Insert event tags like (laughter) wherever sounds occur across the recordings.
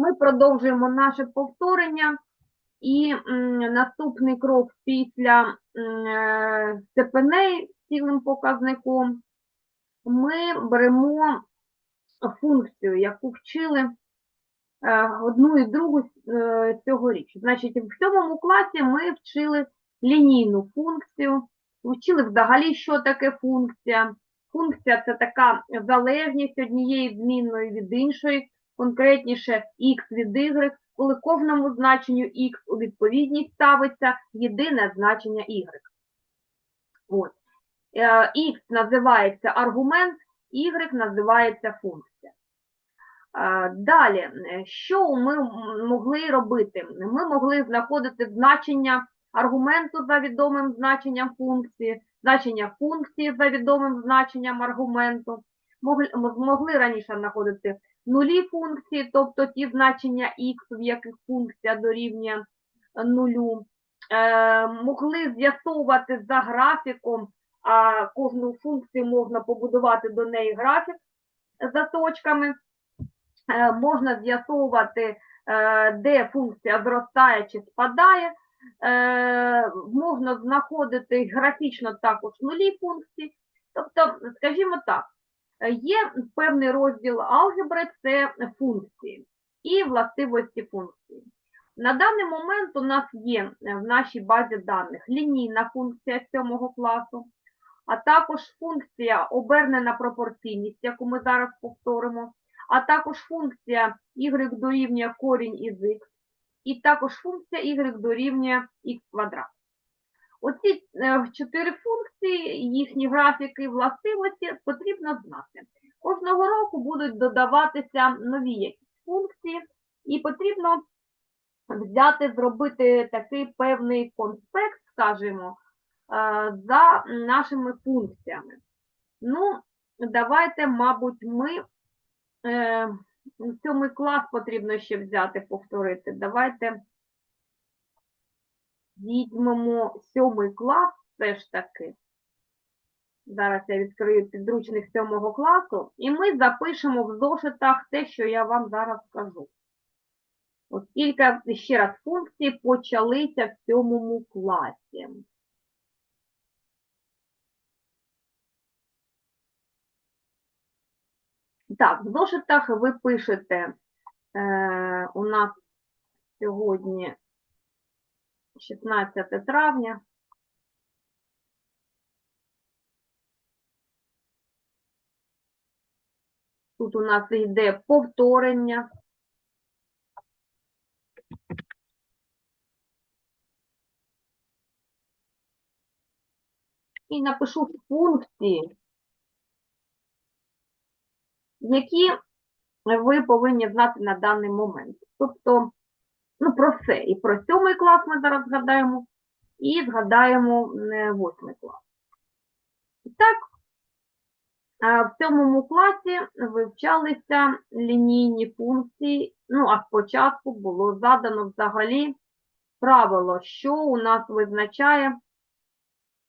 Ми продовжуємо наше повторення. І наступний крок після е, степеней цілим показником ми беремо функцію, яку вчили е, одну і другу е, цьогоріч. Значить, в сьомому класі ми вчили лінійну функцію, вчили взагалі, що таке функція. Функція це така залежність однієї змінної від іншої, конкретніше x від y, коли кожному значенню x у відповідність ставиться єдине значення y. От. Е, X називається аргумент, y називається функція. Е, Далі, е, що ми могли робити? Ми могли знаходити значення аргументу за відомим значенням функції, значення функції за відомим значенням аргументу. Могли, раніше знаходити нулі функції, тобто ті значення х, в яких функція дорівнює нулю. Е, могли з'ясовувати за графіком, а кожну функцію можна побудувати до неї графік за точками. Е, можна з'ясовувати, е, де функція зростає чи спадає. Можна знаходити графічно також нулі функції. Тобто, скажімо так, є певний розділ алгебри це функції і властивості функції. На даний момент у нас є е, в нашій базі даних лінійна функція 7 класу, а також функція обернена пропорційність, яку ми зараз повторимо, а також функція y дорівнює корінь із x, і також функція y дорівнює х квадрат. Оці е, чотири функції, їхні графіки і властивості потрібно знати. Кожного року будуть додаватися нові якісь функції, і потрібно взяти, зробити такий певний конспект, скажімо, е, за нашими функціями. Ну, давайте, мабуть, ми е, сьомий клас потрібно ще взяти, повторити. Давайте візьмемо сьомий клас все ж таки. Зараз я відкрию підручник сьомого класу, і ми запишемо в зошитах те, що я вам зараз скажу. Оскільки, ще раз, функції почалися в сьомому класі. Так, в зошитах ви пишете, е, у нас сьогодні 16 травня. Тут у нас йде повторення. І напишу функції, які ви повинні знати на даний момент. Тобто, ну, про все. І про сьомий клас ми зараз згадаємо, і згадаємо е, восьмий клас. І так, в сьомому класі вивчалися лінійні функції. Ну, а спочатку було задано взагалі правило, що у нас визначає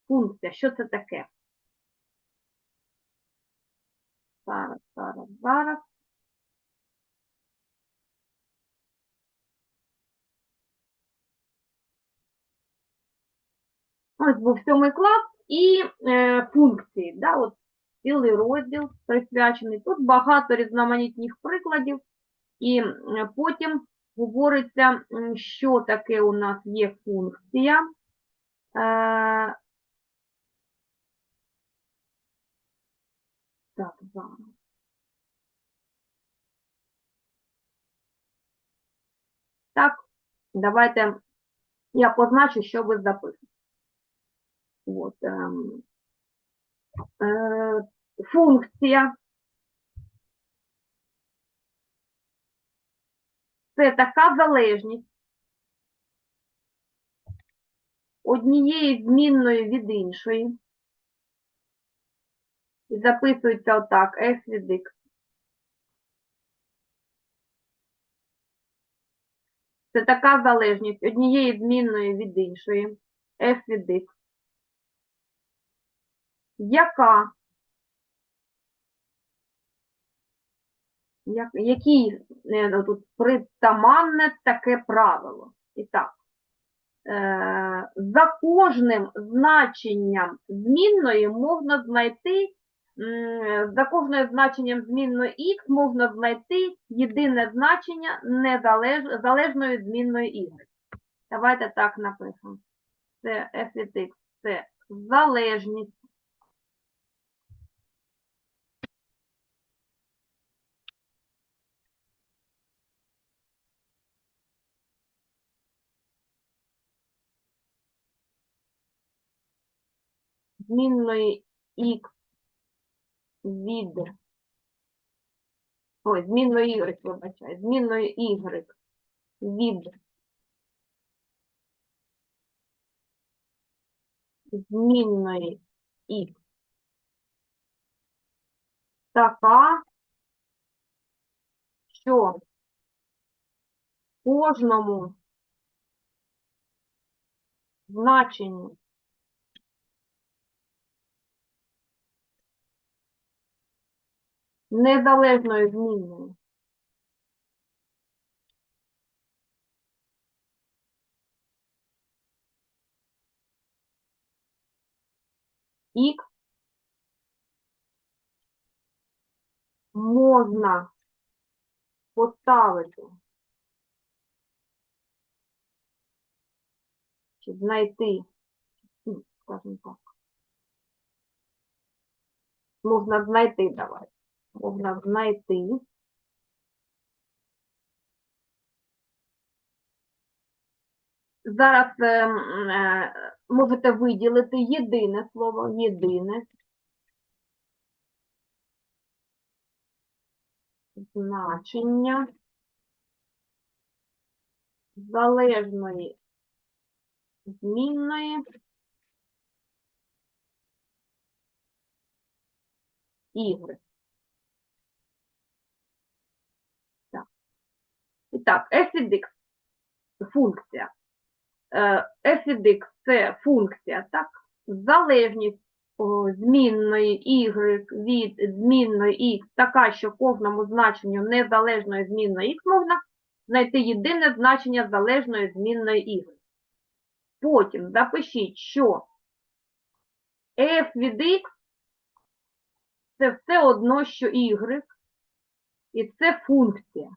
функція. Що це таке? Зараз, зараз, зараз. Ось був сьомий клас і е, функції. Да, от цілий розділ присвячений. Тут багато різноманітних прикладів, і потім говориться, що таке у нас є функція. Е, так, зараз. Так, давайте я позначу, що ви записуєте. От, е, функція. Це така залежність однієї змінної від іншої. І записується отак, f від x. Це така залежність однієї змінної від іншої, f від x. Яка Як, який е, ну, тут притаманне таке правило? І так, е, за кожним значенням змінної можна знайти, за кожним значенням змінної х можна знайти єдине значення незалеж, залежної змінної y. Давайте так напишемо. Це f від x, це залежність. Змінної x від ой, змінної y, вибачаю, змінної y від змінної x така, що кожному значенню незалежної змінної х можна поставити чи знайти, скажімо так, можна знайти, давай, можна знайти Зараз е, е, можете виділити єдине слово, єдине. Значення залежної змінної ігри. Так. І так, f функція. Е, f – це функція, так? Залежність змінної y від змінної x така, що кожному значенню незалежної змінної x можна знайти єдине значення залежної змінної y. Потім запишіть, що f від x це все одно, що y, і це функція.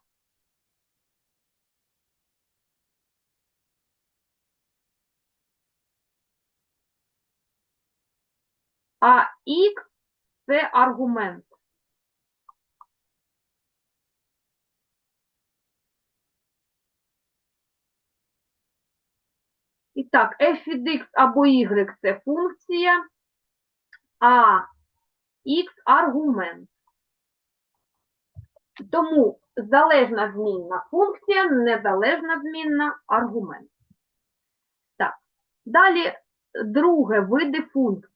А x це аргумент. І так, f від x або y це функція, а x аргумент. Тому залежна змінна функція, незалежна змінна аргумент. Так. Далі друге види функцій.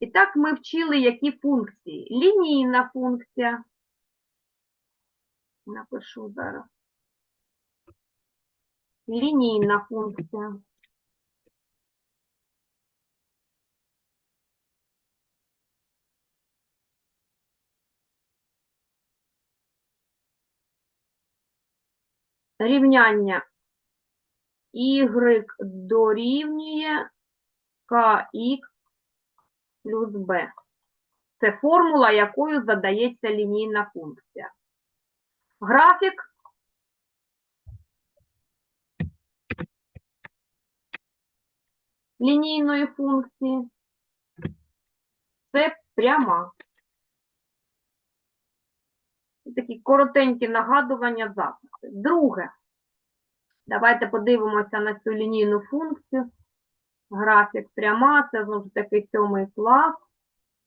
І так ми вчили, які функції. Лінійна функція. Напишу зараз. Лінійна функція. Рівняння y дорівнює kx плюс b. Це формула, якою задається лінійна функція. Графік лінійної функції це пряма. Такі коротенькі нагадування записи. Друге. Давайте подивимося на цю лінійну функцію. Графік пряма, це знову ж таки сьомий клас.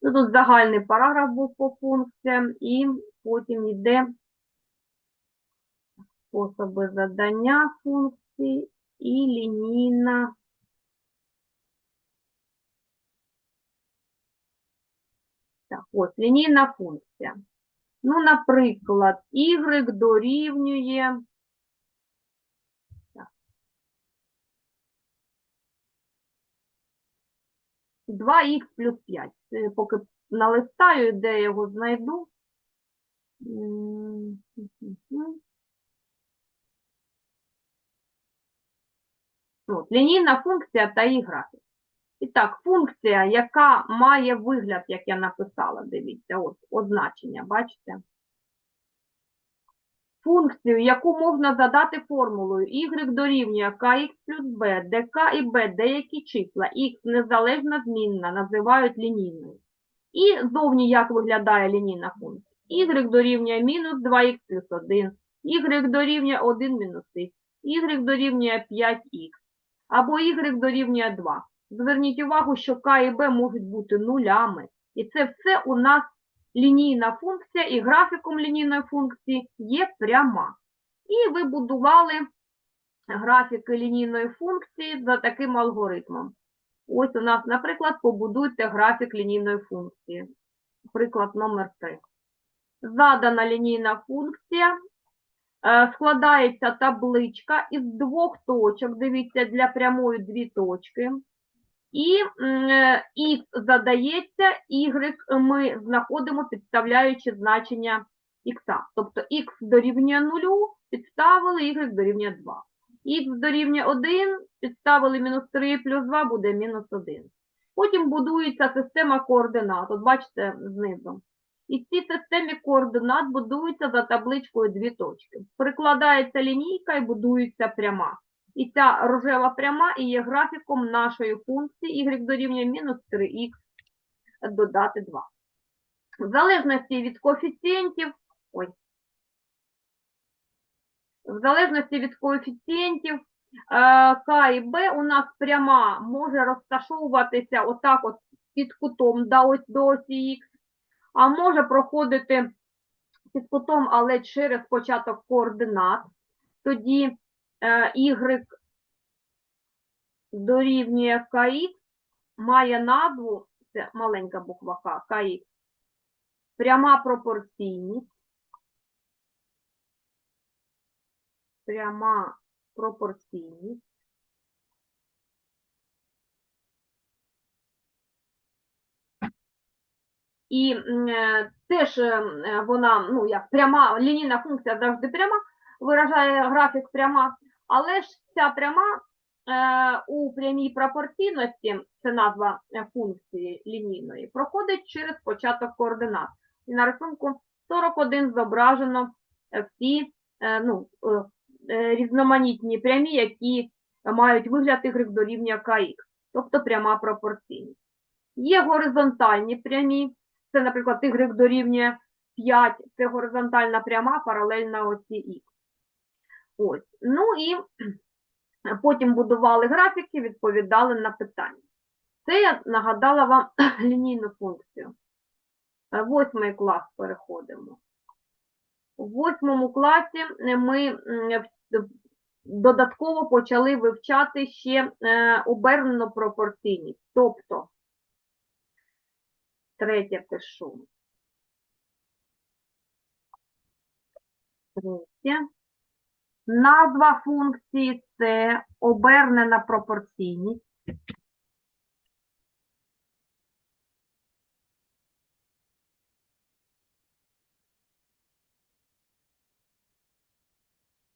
Ну, Тут загальний параграф був по функціям, і потім йде способи задання функцій і лінійна. Так, ось лінійна функція. Ну, наприклад, y дорівнює. Так. 2х плюс 5. Поки налистаю, де я його знайду. От, лінійна функція та її графік. І так, функція, яка має вигляд, як я написала, дивіться, ось означення, бачите? Функцію, яку можна задати формулою y дорівнює kx плюс b, де k і b деякі числа, x незалежна змінна, називають лінійною. І зовні як виглядає лінійна функція? y дорівнює мінус 2х плюс 1, y дорівнює 1 мінус х, y дорівнює 5х, або y дорівнює 2. Зверніть увагу, що k і b можуть бути нулями. І це все у нас лінійна функція, і графіком лінійної функції є пряма. І ви будували графіки лінійної функції за таким алгоритмом. Ось у нас, наприклад, побудуйте графік лінійної функції. Приклад номер 3. Задана лінійна функція. Е, Складається табличка із двох точок. Дивіться, для прямої дві точки. І х задається, y ми знаходимо, підставляючи значення х. Тобто х дорівнює 0, підставили, y дорівнює 2. х дорівнює 1, підставили мінус 3 плюс 2 буде мінус 1. Потім будується система координат. От бачите знизу. І в цій системі координат будується за табличкою дві точки. Прикладається лінійка і будується пряма. І ця рожева пряма і є графіком нашої функції y дорівнює мінус 3х додати 2. В залежності від коефіцієнтів, ой, в залежності від коефіцієнтів е, К і Б у нас пряма може розташовуватися отак от під кутом до ось до осі Х, а може проходити під кутом, але через початок координат. Тоді y дорівнює kx має назву, це маленька буква К, kx, пряма пропорційність, пряма пропорційність. І е, теж е, вона, ну, як пряма, лінійна функція завжди пряма, виражає графік пряма, але ж ця пряма е, у прямій пропорційності, це назва е, функції лінійної, проходить через початок координат. І на рисунку 41 зображено е, всі е, ну, е, е, різноманітні прямі, які мають вигляд y дорівнює kx, тобто пряма пропорційність. Є горизонтальні прямі, це, наприклад, y дорівнює 5, це горизонтальна пряма паралельна осі Х. Ось. Ну і потім будували графіки, відповідали на питання. Це я нагадала вам (clears throat) лінійну функцію. Е, Восьмий клас переходимо. У восьмому класі ми додатково почали вивчати ще е, обернену пропорційність. Тобто, третє пишу. Третє. Назва функції це обернена пропорційність.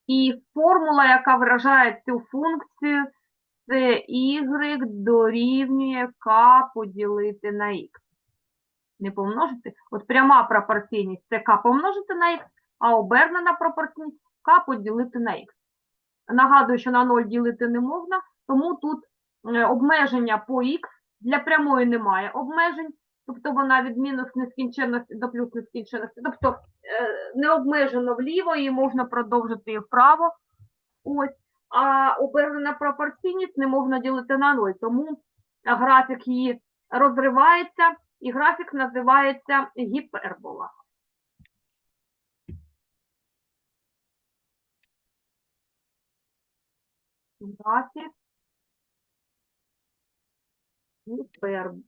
І формула, яка виражає цю функцію, це y дорівнює k поділити на x. Не помножити. От пряма пропорційність це k помножити на x, а обернена пропорційність k поділити на x. Нагадую, що на 0 ділити не можна, тому тут е, обмеження по x для прямої немає обмежень, тобто вона від мінус нескінченності до плюс нескінченності. Тобто е, не обмежено вліво, її можна продовжити і вправо. Ось. А обернена пропорційність не можна ділити на 0, тому графік її розривається, і графік називається гіпербола. Графік гіпербола.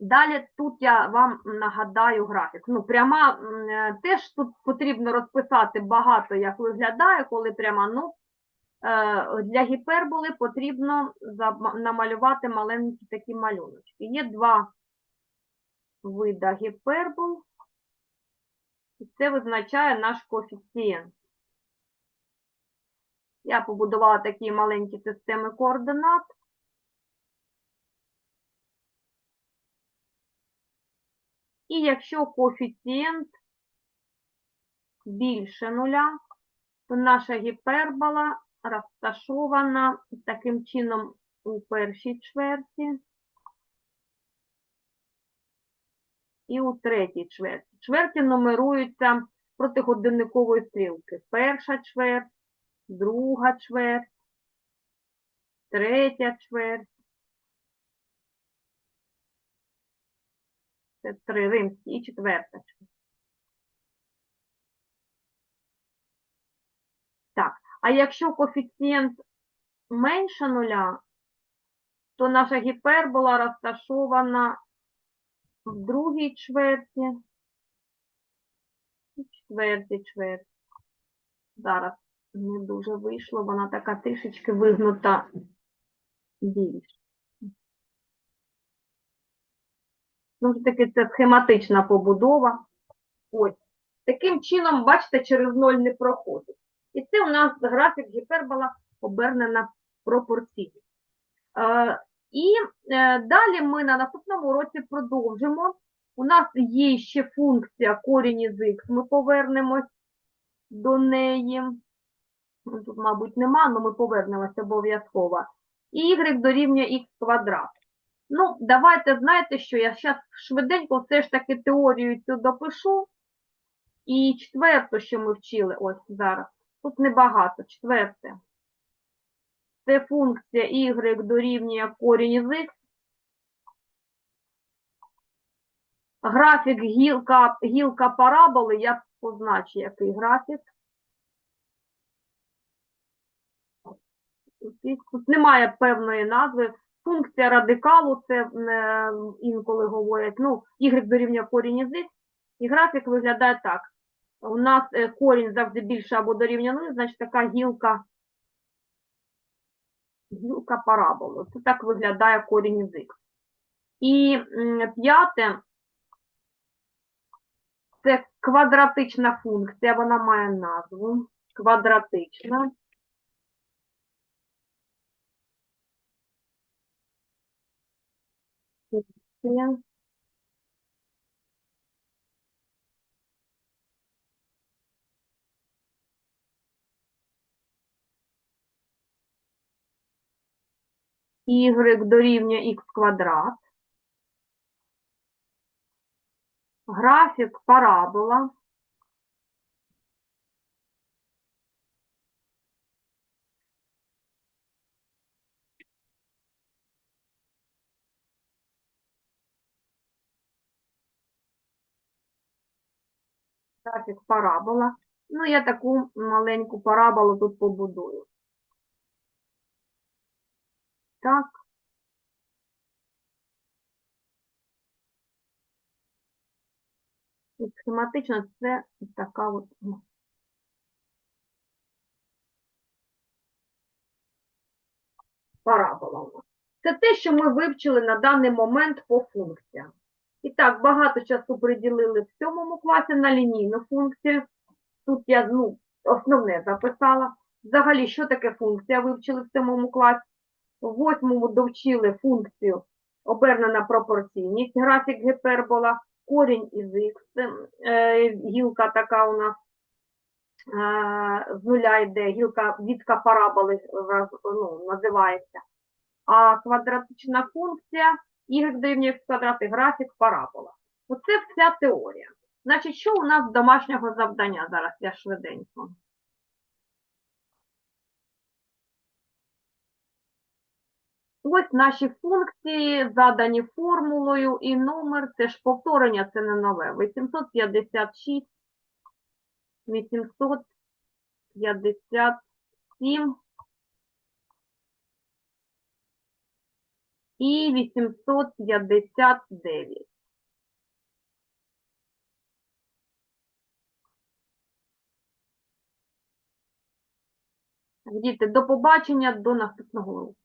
Далі тут я вам нагадаю графік. Ну, пряма е, теж тут потрібно розписати багато, як виглядає, коли пряма. Ну, е, для гіперболи потрібно намалювати маленькі такі малюночки. Є два вида гіпербол. І це визначає наш коефіцієнт. Я побудувала такі маленькі системи координат. І якщо коефіцієнт більше нуля, то наша гіпербола розташована таким чином у першій чверті і у третій чверті. Чверті нумеруються проти годинникової стрілки. Перша чверть, друга чверть, третя чверть. Це три римські і четверта чверть. Так, а якщо коефіцієнт менше нуля, то наша гіпербола розташована в другій чверті, і четвертій чверті. Зараз не дуже вийшло, вона така трішечки вигнута більше. Ну, все-таки це схематична побудова. Ось. Таким чином, бачите, через ноль не проходить. І це у нас графік гіпербола обернена пропорційно. І е, далі ми на наступному уроці продовжимо. У нас є ще функція корінь із х, ми повернемось до неї. Ну, Тут, мабуть, нема, але ми повернемося обов'язково. І y дорівнює х квадрат. Ну, давайте, знаєте що, я зараз швиденько все ж таки теорію цю допишу. І четверту, що ми вчили, ось зараз. Тут небагато, четверте. Це функція y дорівнює корінь із х. Графік гілка, гілка параболи, я позначу, який графік. Тут- немає певної назви. Функція радикалу, це е, інколи говорять, ну, y дорівнює корінь із х. І графік виглядає так. У нас е, корінь завжди більше або дорівнює 0, значить така гілка, гілка параболи. Це так виглядає корінь із х. І п'яте, це квадратична функція, вона має назву. Квадратична. функція. Y дорівнює х квадрат. Графік парабола. Графік парабола. Ну, я таку маленьку параболу тут побудую. Так. І схематично це така от парабола. Це те, що ми вивчили на даний момент по функціям. І так, багато часу приділили в сьомому класі на лінійну функцію. Тут я ну, основне записала. Взагалі, що таке функція вивчили в сьомому класі. В восьмому довчили функцію обернена пропорційність, графік гіпербола, корінь із х, е, гілка така у нас е, з нуля йде, гілка відка параболи ну, називається. А квадратична функція y дорівнює х квадрат графік парабола. Оце вся теорія. Значить, що у нас з домашнього завдання? Зараз я швиденько. Ось наші функції задані формулою і номер, це ж повторення, це не нове. 856, 857 і 859. Діти, до побачення, до наступного уроку.